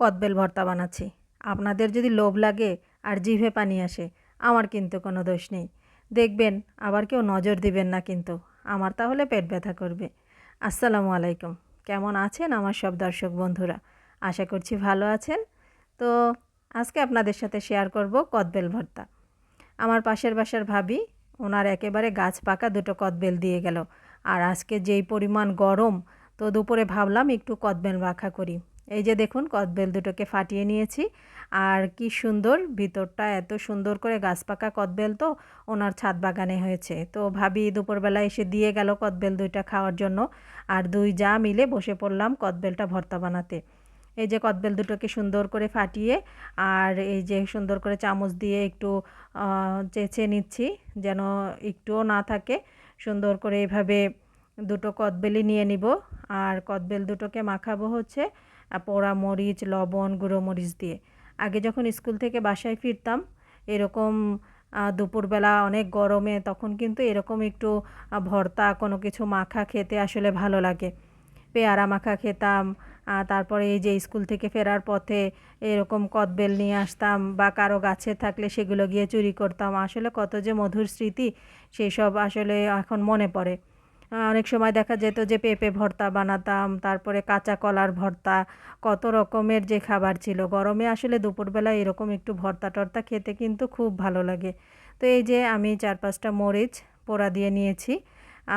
কদবেল ভর্তা বানাচ্ছি। আপনাদের যদি লোভ লাগে আর জিভে পানি আসে, আমার কিন্তু কোনো দোষ নেই। দেখবেন আবার কেউ নজর দিবেন না কিন্তু, আমার তাহলে পেট ব্যথা করবে। আসসালামু আলাইকুম। কেমন আছেন আমার সব দর্শক বন্ধুরা? আশা করছি ভালো আছেন। তো আজকে আপনাদের সাথে শেয়ার করব কদবেল ভর্তা। আমার পাশের বাসার ভাবি, ওনার একেবারে গাছ পাকা দুটো কদবেল দিয়ে গেল। আর আজকে যেই পরিমাণ গরম, তো দুপুরে ভাবলাম একটু কদবেল মাখা করি। এই যে দেখুন, কদবেল দুটোকে ফাটিয়ে নিয়েছি। আর কি সুন্দর ভিতরটা, এত সুন্দর করে গাছ পাকা কদবেল তো ওনার ছাদ বাগানে হয়েছে। তো ভাবি দুপুরবেলা এসে দিয়ে গেল কদবেল দুইটা খাওয়ার জন্য। আর দুই যা মিলে বসে পড়লাম কদবেলটা ভর্তা বানাতে। এই যে কদবেল দুটোকে সুন্দর করে ফাটিয়ে আর এই যে সুন্দর করে চামচ দিয়ে একটু চেঁচে নিচ্ছি যেন একটুও না থাকে। সুন্দর করে এভাবে দুটো কদবেলই নিয়ে নিব। আর কদবেল দুটোকে মাখাবো হচ্ছে পোড়া মরিচ লবণ গুঁড়ো মরিচ দিয়ে। আগে যখন স্কুল থেকে বাসায় ফিরতাম, এরকম দুপুরবেলা অনেক গরমে তখন কিন্তু এরকম একটু ভর্তা, কোনো কিছু মাখা খেতে আসলে ভালো লাগে। পেয়ারা মাখা খেতাম তারপরে এই যে স্কুল থেকে ফেরার পথে এরকম কদবেল নিয়ে আসতাম বা কারও গাছে থাকলে সেগুলো গিয়ে চুরি করতাম। আসলে কত যে মধুর স্মৃতি সেই সব আসলে এখন মনে পড়ে। অনেক সময় দেখা যেত যে পেঁপে ভর্তা বানাতাম, তারপরে কাঁচা কলার ভর্তা, কত রকমের যে খাবার ছিল। গরমে আসলে দুপুরবেলা এরকম একটু ভর্তা টর্তা খেতে কিন্তু খুব ভালো লাগে। তো এই যে আমি চার পাঁচটা মরিচ পোড়া দিয়ে নিয়েছি,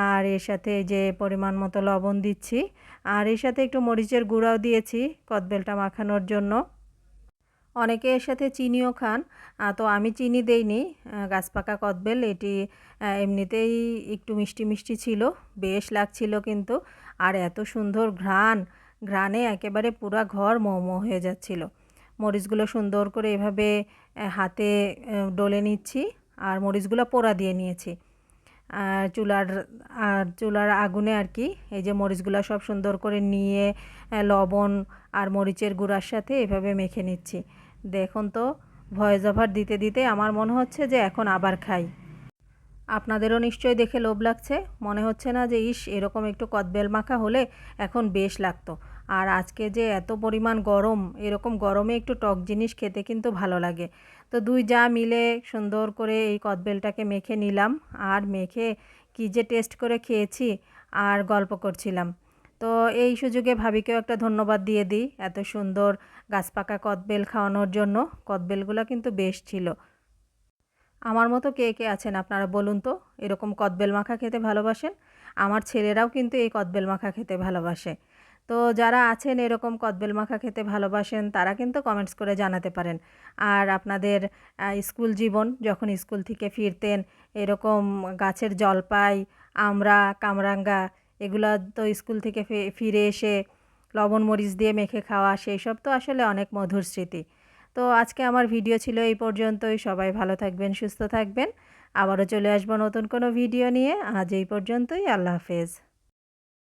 আর এর সাথে যে পরিমাণ মতো লবণ দিচ্ছি, আর এর সাথে একটু মরিচের গুঁড়াও দিয়েছি কদবেলটা মাখানোর জন্য। অনেকে এর সাথে চিনিও খান। তো আমি চিনি দেইনি। গাছপাকা কদবেল, এটি এমনিতেই একটু মিষ্টি মিষ্টি ছিল, বেশ লাগছিল কিন্তু। আর এত সুন্দর ঘ্রাণ, ঘ্রাণে একেবারে পুরা ঘর মোমো হয়ে যাচ্ছিল। মরিচগুলো সুন্দর করে এভাবে হাতে ডলে নিচ্ছি, আর মরিচগুলো পোড়া দিয়ে নিয়েছি। আর চুলার আর চুলার আগুনে আর কি, এই যে মরিচগুলো সব সুন্দর করে নিয়ে লবণ আর মরিচের গুঁড়ার সাথে এভাবে মেখে নিচ্ছি। দেখুন তো, ভয়েস ওভার দিতে দিতে আমার মনে হচ্ছে যে এখন আবার খাই। আপনাদেরও নিশ্চয়ই দেখে লোভ লাগছে। মনে হচ্ছে না যে ইস, এরকম একটু কদবেল মাখা হলে এখন বেশ লাগতো। আর আজকে যে এত পরিমাণ গরম, এরকম গরমে একটু টক জিনিস খেতে কিন্তু ভালো লাগে। তো দুই যা মিলে সুন্দর করে এই কদবেলটাকে মেখে নিলাম। আর মেখে কী যে টেস্ট করে খেয়েছি আর গল্প করছিলাম। তো এই সুযোগে ভাবিকেও একটা ধন্যবাদ দিয়ে দিই এত সুন্দর গাছপাকা কদবেল খাওয়ানোর জন্য। কদবেলগুলো কিন্তু বেশ ছিল। আমার মতো কে কে আছেন আপনারা বলুন তো? এরকম কদবেল মাখা খেতে ভালোবাসেন? আমার ছেলেরাও কিন্তু এই কদবেল মাখা খেতে ভালোবাসে। তো যারা আছেন এরকম কদবেল মাখা খেতে ভালোবাসেন, তারা কিন্তু কমেন্টস করে জানাতে পারেন। আর আপনাদের স্কুল জীবন, যখন স্কুল থেকে ফিরতেন, এরকম গাছের জলপাই, আমরা, কামরাঙ্গা, এগুলো তো স্কুল থেকে ফিরে এসে লবণ মরিচ দিয়ে মেখে খাওয়া, সেই সব তো আসলে অনেক মধুর স্মৃতি। তো আজকে আমার ভিডিও ছিল এই পর্যন্তই। সবাই ভালো থাকবেন, সুস্থ থাকবেন। আবারও চলে আসব নতুন কোনো ভিডিও নিয়ে। আজ এই পর্যন্তই। আল্লাহ হাফেজ।